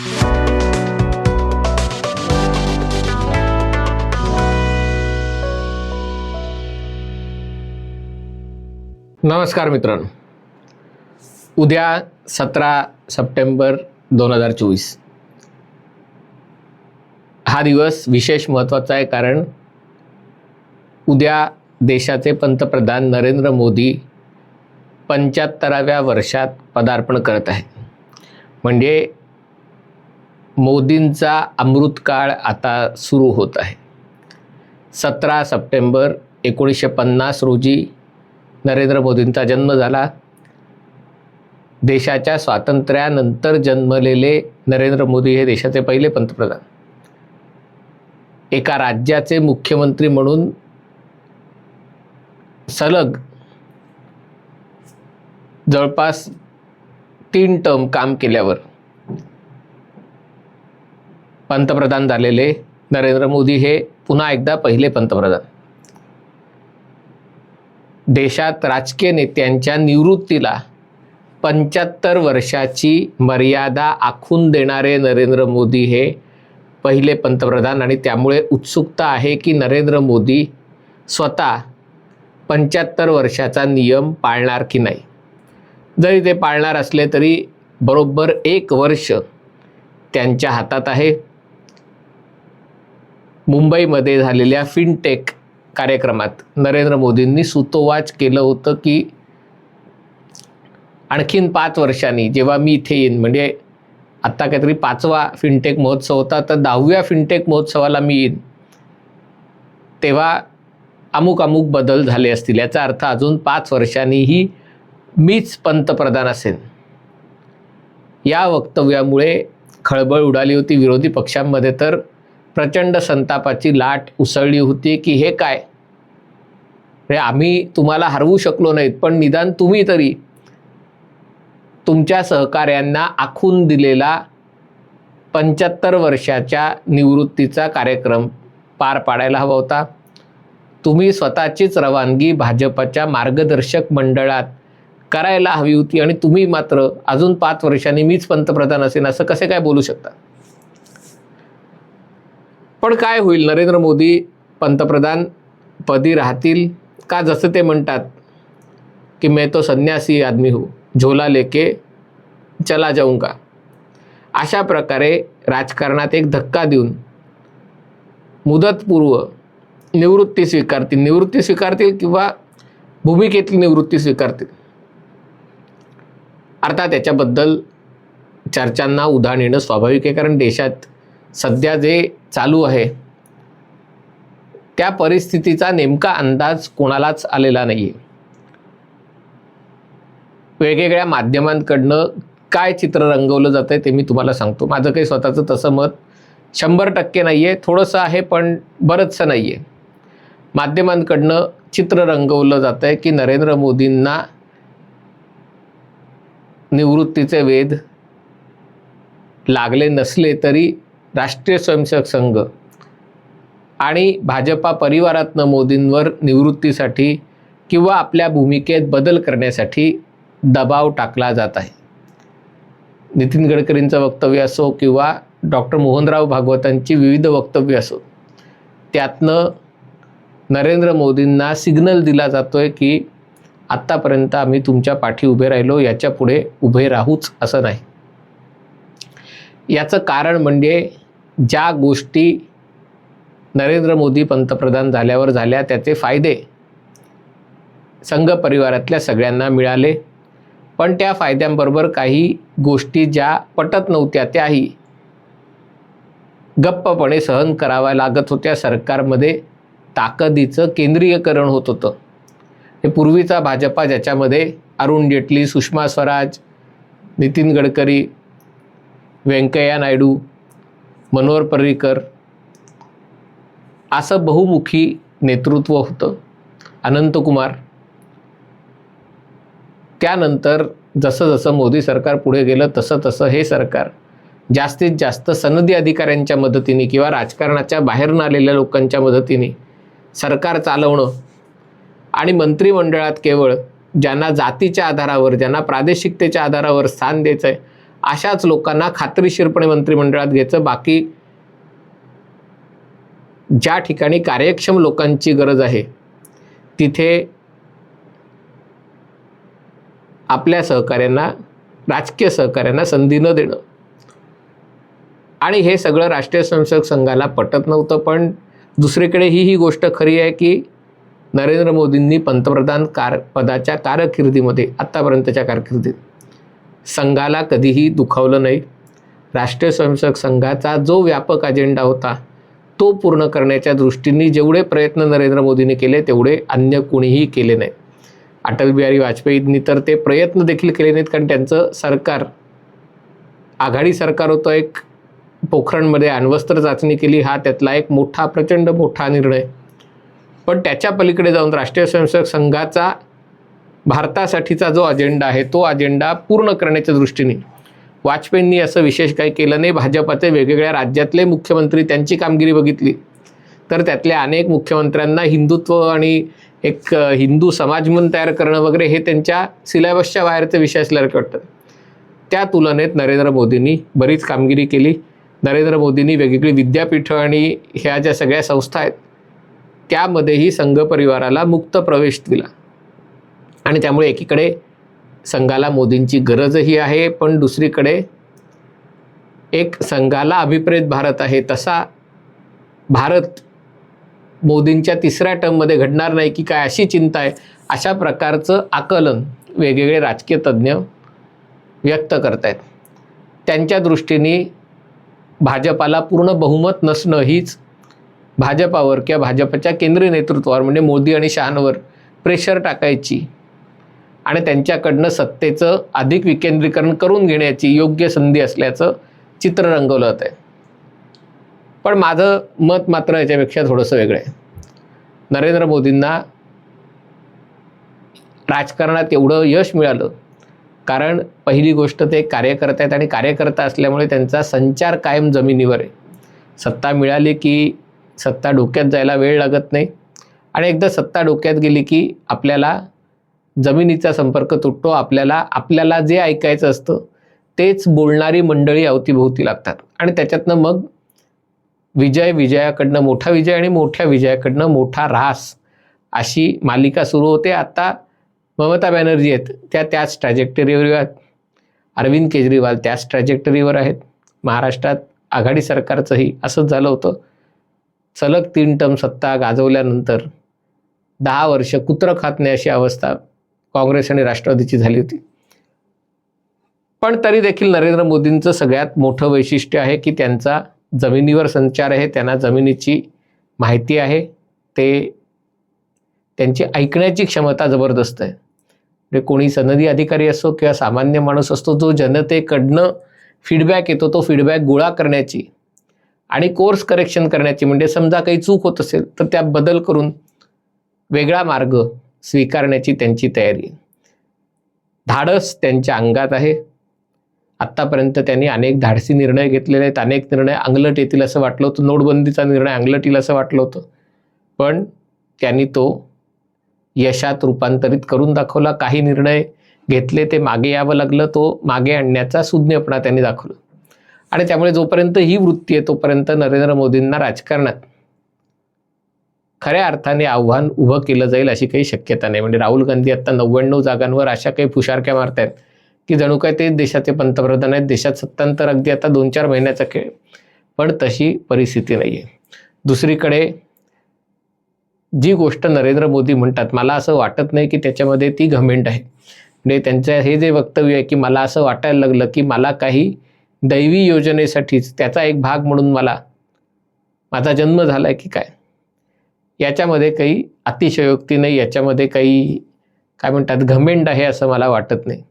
नमस्कार मित्रांनो. उद्या सतरा सप्टेंबर दोन हजार चोवीस. हा दिवस विशेष महत्त्वाचा आहे कारण उद्या देशाचे पंतप्रधान नरेंद्र मोदी पंच्याहत्तराव्या वर्षात पदार्पण करत आहेत. म्हणजे मोदींचा अमृतकाळ आता सुरू होत आहे. सतरा सप्टेंबर एकोणीसशे पन्नास रोजी नरेंद्र मोदींचा जन्म झाला. देशाच्या स्वातंत्र्यानंतर जन्मलेले नरेंद्र मोदी हे देशाचे पहिले पंतप्रधान. एका राज्याचे मुख्यमंत्री म्हणून सलग जवळपास तीन टर्म काम केल्यावर पंतप्रधान झालेले नरेंद्र मोदी हे पुन्हा एकदा पहिले पंतप्रधान. देशात राजकीय नेत्यांच्या निवृत्तीला पंच्याहत्तर वर्षाची मर्यादा आखून देणारे नरेंद्र मोदी हे पहिले पंतप्रधान आणि त्यामुळे उत्सुकता आहे की नरेंद्र मोदी स्वतः पंच्याहत्तर वर्षाचा नियम पाळणार की नाही. जरी ते पाळणार असले तरी बरोबर एक वर्ष त्यांच्या हातात आहे. मुंबईमध्ये झालेल्या फिनटेक कार्यक्रमात नरेंद्र मोदींनी सुतोवाच केलं होतं की आणखीन पाच वर्षांनी जेव्हा मी इथे येईन म्हणजे आत्ता काहीतरी पाचवा फिनटेक महोत्सव होता तर दहाव्या फिनटेक महोत्सवाला मी येईन तेव्हा अमुक अमुक बदल झाले असतील याचा अर्थ अजून पाच वर्षांनीही मीच पंतप्रधान असेन. या वक्तव्यामुळे खळबळ उडाली होती विरोधी पक्षांमध्ये तर प्रचंड संतापाची लाट उसळली होती की हे काय? रे आम्ही तुम्हाला हरवू शकलो नाहीत पण निदान तुम्ही तरी तुमच्या सहकाऱ्यांना आखून दिलेला पंच्याहत्तर वर्षाच्या निवृत्तीचा कार्यक्रम पार पाडायला हवा होता. तुम्ही स्वतःचीच रवानगी भाजपच्या मार्गदर्शक मंडळात करायला हवी होती आणि तुम्ही मात्र अजून पाच वर्षांनी मीच पंतप्रधान असेन असं कसे काय बोलू शकता? पण काय होईल? नरेंद्र मोदी पंतप्रधान पदी राहतील? का जसं ते म्हणतात की मैं तो संन्यासी आदमी हूँ झोला लेके चला जाऊंगा. अशा प्रकारे राजकारणात एक धक्का देऊन मुदतपूर्व निवृत्ती स्वीकारतील. निवृत्ती स्वीकारतील किंवा भूमिकेतील निवृत्ती स्वीकारतील? अर्थात त्याच्याबद्दल चर्चांना उधाण येणं स्वाभाविक आहे कारण देशात सध्या जे चालू आहे त्या परिस्थितीचा नेमका अंदाज कोणालाच आलेला नाही आहे वेगवेगळ्या माध्यमांकडनं काय चित्र रंगवलं जातं आहे ते मी तुम्हाला सांगतो. माझं काही स्वतःचं तसं मत शंभर टक्के नाही आहे थोडंसं आहे पण बरंचसं नाही आहे माध्यमांकडनं चित्र रंगवलं जातं आहे की नरेंद्र मोदींना निवृत्तीचे वेध लागले नसले तरी राष्ट्रीय स्वयंसेवक संघ आणि भाजपा परिवारातनं मोदींवर निवृत्तीसाठी किंवा आपल्या भूमिकेत बदल करण्यासाठी दबाव टाकला जात आहे. नितीन गडकरींचं वक्तव्य असो किंवा डॉक्टर मोहनराव भागवतांची विविध वक्तव्य असो त्यातनं नरेंद्र मोदींना सिग्नल दिला जातो आहे की आत्तापर्यंत आम्ही तुमच्या पाठी उभे राहिलो याच्यापुढे उभे राहूच असं नाही. याचं कारण म्हणजे ज्या गोष्टी नरेंद्र मोदी पंतप्रधान झाल्यावर झाल्या त्याचे फायदे संघ परिवारातल्या सगळ्यांना मिळाले. पण त्या फायद्यांबरोबर काही गोष्टी ज्या पटत नव्हत्या त्याही गप्पपणे सहन कराव्या लागत होत्या. सरकारमध्ये ताकदीचं केंद्रीयकरण होत होतं. हे पूर्वीचा भाजपा ज्याच्यामध्ये अरुण जेटली सुषमा स्वराज नितीन गडकरी व्यंकय्या नायडू मनोहर पर्रीकर असं बहुमुखी नेतृत्व होतं. अनंतकुमार त्यानंतर जसं जसं मोदी सरकार पुढे गेलं तसं तसं हे सरकार जास्तीत जास्त सनदी अधिकाऱ्यांच्या मदतीने किंवा राजकारणाच्या बाहेरून आलेल्या लोकांच्या मदतीने सरकार चालवणं आणि मंत्रिमंडळात केवळ ज्यांना जातीच्या आधारावर ज्यांना प्रादेशिकतेच्या आधारावर स्थान द्यायचं आहे अशाच लोकांना खात्रीशीरपणे मंत्रिमंडळात घ्यायचं. बाकी ज्या ठिकाणी कार्यक्षम लोकांची गरज आहे तिथे आपल्या सहकाऱ्यांना राजकीय सहकाऱ्यांना संधी न देणं. आणि हे सगळं राष्ट्रीय स्वयंसेवक संघाला पटत नव्हतं पण दुसरीकडे ही ही गोष्ट खरी आहे की नरेंद्र मोदींनी पंतप्रधान कार पदाच्या कारकिर्दीमध्ये आत्तापर्यंतच्या कारकिर्दीत संघाला कधीही दुखावलं नाही. राष्ट्रीय स्वयंसेवक संघाचा जो व्यापक अजेंडा होता तो पूर्ण करण्याच्या दृष्टीने जेवढे प्रयत्न नरेंद्र मोदींनी केले तेवढे अन्य कुणीही केले नाही. अटल बिहारी वाजपेयींनी तर ते प्रयत्न देखील केले नाहीत कारण त्यांचं सरकार आघाडी सरकार होतं एक पोखरणमध्ये अण्वस्त्र चाचणी केली हा त्यातला एक मोठा प्रचंड मोठा निर्णय. पण त्याच्या पलीकडे जाऊन राष्ट्रीय स्वयंसेवक संघाचा भारतासाठीचा जो अजेंडा आहे तो अजेंडा पूर्ण करण्याच्या दृष्टीने. वाजपेयींनी असं विशेष काही केलं नाही. भाजपाचे वेगवेगळ्या राज्यातले मुख्यमंत्री त्यांची कामगिरी बघितली. तर त्यातल्या अनेक मुख्यमंत्र्यांना हिंदुत्व आणि एक हिंदू समाज म्हणून तयार करणं वगैरे हे त्यांच्या सिलेबसच्या बाहेरचे विषय असल्यासारखे वाटतं. त्या तुलनेत नरेंद्र मोदींनी बरीच कामगिरी केली. नरेंद्र मोदींनी वेगवेगळी विद्यापीठं आणि ह्या ज्या सगळ्या संस्था आहेत त्यामध्येही संघ परिवाराला मुक्त प्रवेश दिला. आणि त्यामुळे एकीकडे संघाला मोदींची गरजही आहे पण दुसरीकडे एक संघाला अभिप्रेत भारत आहे तसा भारत मोदींच्या तिसऱ्या टर्ममध्ये घडणार नाही की काय अशी चिंता आहे अशा प्रकारचं आकलन वेगवेगळे राजकीय तज्ज्ञ व्यक्त करत आहेत त्यांच्या दृष्टीने भाजपाला पूर्ण बहुमत नसणं हीच भाजपावर किंवा भाजपच्या केंद्रीय नेतृत्वावर म्हणजे मोदी आणि शहांवर प्रेशर टाकायची आणि त्यांच्याकडनं सत्तेचं अधिक विकेंद्रीकरण करून घेण्याची योग्य संधी असल्याचं चित्र रंगवलं होतं आहे पण माझं मत मात्र याच्यापेक्षा थोडंसं वेगळं आहे. नरेंद्र मोदींना राजकारणात एवढं यश मिळालं कारण पहिली गोष्ट ते कार्यकर्ते आहेत आणि कार्यकर्ता असल्यामुळे त्यांचा संचार कायम जमिनीवर आहे. सत्ता मिळाली की सत्ता डोक्यात जायला वेळ लागत नाही आणि एकदा सत्ता डोक्यात गेली की आपल्याला जमिनीचा संपर्क तुटतो आपल्याला आपल्याला जे ऐकायचं असतं तेच बोलणारी मंडळी अवतीभोवती लागतात. आणि त्याच्यातनं मग विजय विजयाकडनं मोठा विजय आणि मोठ्या विजयाकडनं मोठा ऱ्हास अशी मालिका सुरू होते. आता ममता बॅनर्जी आहेत त्या त्याच ट्रॅजेक्टरीवर आहेत. अरविंद केजरीवाल त्याच ट्रॅजेक्टरीवर आहेत. महाराष्ट्रात आघाडी सरकारचंही असंच झालं होतं. सलग तीन टर्म सत्ता गाजवल्यानंतर दहा वर्ष कुत्रं खात नाही अशी अवस्था काँग्रेस आणि राष्ट्रवादीची झाली होती. पण तरी देखील नरेंद्र मोदींचं सगळ्यात मोठं वैशिष्ट्य आहे की त्यांचा जमिनीवर संचार आहे त्यांना जमिनीची माहिती आहे ते त्यांची ऐकण्याची क्षमता जबरदस्त आहे. म्हणजे कोणी सनदी अधिकारी असो किंवा सामान्य माणूस असतो जो जनतेकडनं फीडबॅक येतो तो फीडबॅक गोळा करण्याची आणि कोर्स करेक्शन करण्याची. म्हणजे समजा काही चूक होत असेल तर त्यात बदल करून वेगळा मार्ग स्वीकारण्याची त्यांची तयारी. धाडस त्यांच्या अंगात आहे. आत्तापर्यंत त्यांनी अनेक धाडसी निर्णय घेतलेले आहेत. अनेक निर्णय अंगलट येतील असं वाटलं होतं. नोटबंदीचा निर्णय अंगलट येईल असं वाटलं होतं. पण त्यांनी तो यशात रूपांतरित करून दाखवला. काही निर्णय घेतले ते मागे यावं लागलं. तो मागे आणण्याचा सुज्ञपणा त्यांनी दाखवला. आणि त्यामुळे जोपर्यंत ही वृत्ती आहे तोपर्यंत नरेंद्र मोदींना राजकारणात खऱ्या अर्थाने आव्हान उभं केलं जाईल अशी काही शक्यता नाही. म्हणजे राहुल गांधी आता नव्याण्णव जागांवर अशा काही फुशारक्या आहेत की जणू काय ते देशाचे पंतप्रधान आहेत. देशात सत्तांतर अगदी आता दोन चार महिन्याचा खेळ. पण तशी परिस्थिती नाही आहे दुसरीकडे जी गोष्ट नरेंद्र मोदी म्हणतात मला असं वाटत नाही की त्याच्यामध्ये ती घमेंट आहे. म्हणजे त्यांचं हे जे वक्तव्य आहे की मला असं वाटायला लागलं की मला काही दैवी योजनेसाठीच त्याचा एक भाग म्हणून मला माझा जन्म झाला आहे की काय? याच्यामध्ये काही अतिशयोक्ती नाही याच्यामध्ये काही काय म्हणतात घमेंड आहे असं मला वाटत नाही.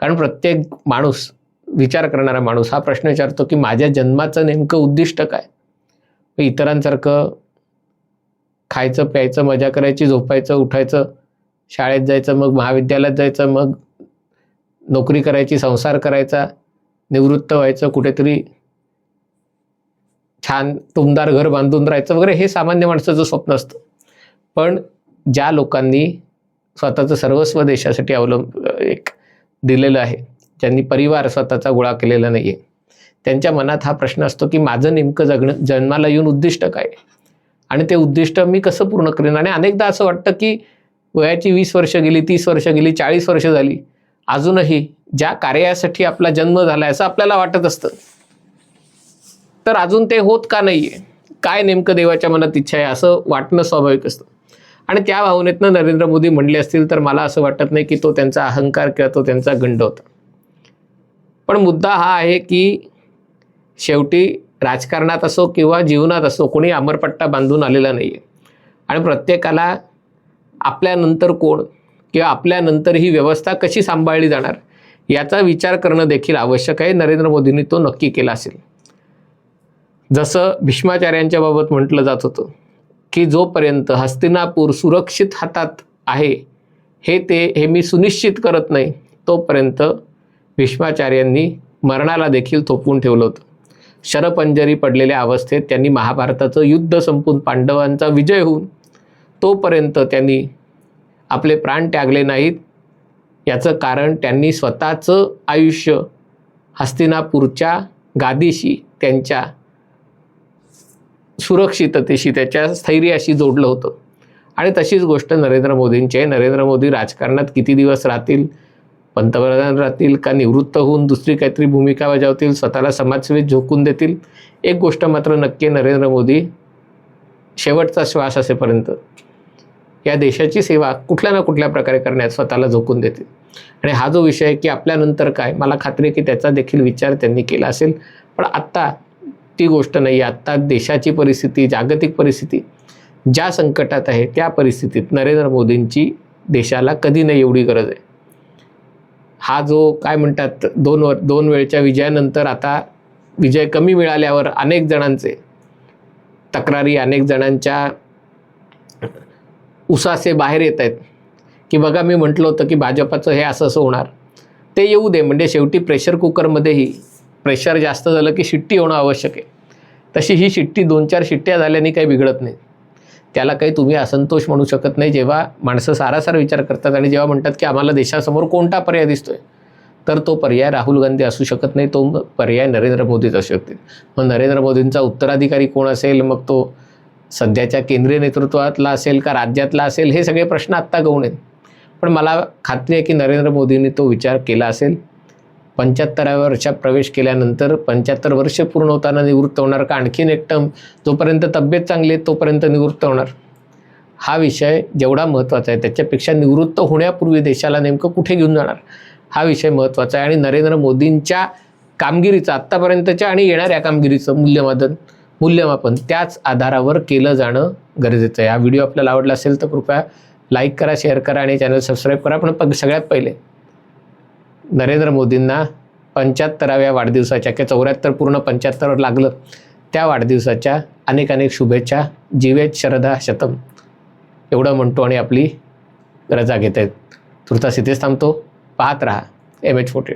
कारण प्रत्येक माणूस विचार करणारा माणूस हा प्रश्न विचारतो की माझ्या जन्माचं नेमकं उद्दिष्ट काय? इतरांसारखं खायचं प्यायचं मजा करायची झोपायचं उठायचं शाळेत जायचं मग महाविद्यालयात जायचं मग नोकरी करायची संसार करायचा निवृत्त व्हायचं कुठेतरी छान टुमदार घर बांधून राहायचं वगैरे हे सामान्य माणसाचं स्वप्न असतं. पण ज्या लोकांनी स्वतःचं सर्वस्व देशासाठी अवलंब एक दिलेलं आहे ज्यांनी परिवार स्वतःचा गोळा केलेला नाही आहे त्यांच्या मनात हा प्रश्न असतो की माझं नेमकं जगणं जन्माला येऊन उद्दिष्ट काय आणि ते उद्दिष्ट मी कसं पूर्ण करेन? आणि अनेकदा असं वाटतं की वयाची वीस वर्ष गेली तीस वर्ष गेली चाळीस वर्ष झाली अजूनही ज्या कार्यासाठी आपला जन्म झाला असं आपल्याला वाटत असतं. तर अजून ते होत का नाही आहे काय नेमकं देवाच्या मनात इच्छा आहे असं वाटणं स्वाभाविक असतं. आणि त्या भावनेतनं नरेंद्र मोदी म्हणले असतील तर मला असं वाटत नाही की तो त्यांचा अहंकार किंवा तो त्यांचा गंड होता. पण मुद्दा हा आहे की शेवटी राजकारणात असो किंवा जीवनात असो कोणी अमरपट्टा बांधून आलेला नाही आहे आणि प्रत्येकाला आपल्यानंतर कोण किंवा आपल्यानंतर ही व्यवस्था कशी सांभाळली जाणार याचा विचार करणं देखील आवश्यक आहे. नरेंद्र मोदींनी तो नक्की केला असेल. जसं भीष्माचार्यांच्या बाबत म्हटलं जात होतं की जोपर्यंत हस्तिनापूर सुरक्षित हातात आहे हे ते हे मी सुनिश्चित करत नाही तोपर्यंत भीष्माचार्यांनी मरणाला देखील थोपवून ठेवलं होतं. शरपंजरी पडलेल्या अवस्थेत त्यांनी महाभारताचं युद्ध संपून पांडवांचा विजय होऊन तोपर्यंत त्यांनी आपले प्राण त्यागले नाहीत. याचं कारण त्यांनी स्वतःचं आयुष्य हस्तिनापूरच्या गादीशी त्यांच्या सुरक्षिततेशी त्याच्या स्थैर्याशी जोडलं होतं. आणि तशीच गोष्ट नरेंद्र मोदींची आहे. नरेंद्र मोदी राजकारणात किती दिवस राहतील? पंतप्रधान राहतील का? निवृत्त होऊन दुसरी काहीतरी भूमिका बजावतील? स्वतःला समाजसेवेत झोकून देतील? एक गोष्ट मात्र नक्की नरेंद्र मोदी शेवटचा श्वास असेपर्यंत या देशाची सेवा कुठल्या ना कुठल्या प्रकारे करण्यात स्वतःला झोकून देतील. आणि हा जो विषय आहे की आपल्यानंतर काय? मला खात्री आहे की त्याचा देखील विचार त्यांनी केला असेल. पण आत्ता ती गोष्ट नाही. आहे आत्ता देशाची परिस्थिती जागतिक परिस्थिती ज्या संकटात आहे त्या परिस्थितीत नरेंद्र मोदींची देशाला कधी नाही एवढी गरज आहे. हा जो काय म्हणतात दोन वर दोन वेळच्या विजयानंतर आता विजय कमी मिळाल्यावर अनेक जणांचे तक्रारी अनेक जणांच्या उसासे बाहेर येत आहेत. की बघा मी म्हटलं होतं की भाजपाचं हे असं असं होणार. ते येऊ दे म्हणजे शेवटी प्रेशर कुकरमध्येही प्रेशर जास्त झालं की शिट्टी होणं आवश्यक आहे. तशी ही शिट्टी दोन चार शिट्ट्या झाल्याने काही बिघडत नाही. त्याला काही तुम्ही असंतोष म्हणू शकत नाही. जेव्हा माणसं सारासार विचार करतात आणि जेव्हा म्हणतात की आम्हाला देशासमोर कोणता पर्याय दिसतोय तर तो पर्याय राहुल गांधी असू शकत नाही. तो पर्याय नरेंद्र मोदीच असू शकतील. मग नरेंद्र मोदींचा उत्तराधिकारी कोण असेल? मग तो सध्याच्या केंद्रीय नेतृत्वातला असेल का राज्यातला असेल? हे सगळे प्रश्न आत्ता गौण आहेत. पण मला खात्री आहे की नरेंद्र मोदींनी तो विचार केला असेल. पंच्याहत्तराव्या वर्षात प्रवेश केल्यानंतर पंच्याहत्तर वर्ष पूर्ण होताना निवृत्त होणार का? आणखीन एक टर्म जोपर्यंत तब्येत चांगली आहे तोपर्यंत निवृत्त होणार. हा विषय जेवढा महत्त्वाचा आहे त्याच्यापेक्षा निवृत्त होण्यापूर्वी देशाला नेमकं कुठे घेऊन जाणार? हा विषय महत्त्वाचा आहे. आणि नरेंद्र मोदींच्या कामगिरीचं आत्तापर्यंतच्या आणि येणाऱ्या कामगिरीचं मूल्यमापन मूल्यमापन त्याच आधारावर केलं जाणं गरजेचं आहे. हा व्हिडिओ आपल्याला आवडला असेल तर कृपया लाईक करा शेअर करा आणि चॅनल सबस्क्राईब करा. पण पग सगळ्यात पहिले नरेंद्र मोदींना पंच्याहत्तराव्या वाढदिवसाच्या किंवा चौऱ्याहत्तर पूर्ण पंच्याहत्तर लागलं. त्या वाढदिवसाच्या अनेक अनेक शुभेच्छा जीवेत शरदा शतम. एवढं म्हणतो आणि आपली रजा घेत आहेत तुर्तास इथेच थांबतो. पाहत राहा. M H forty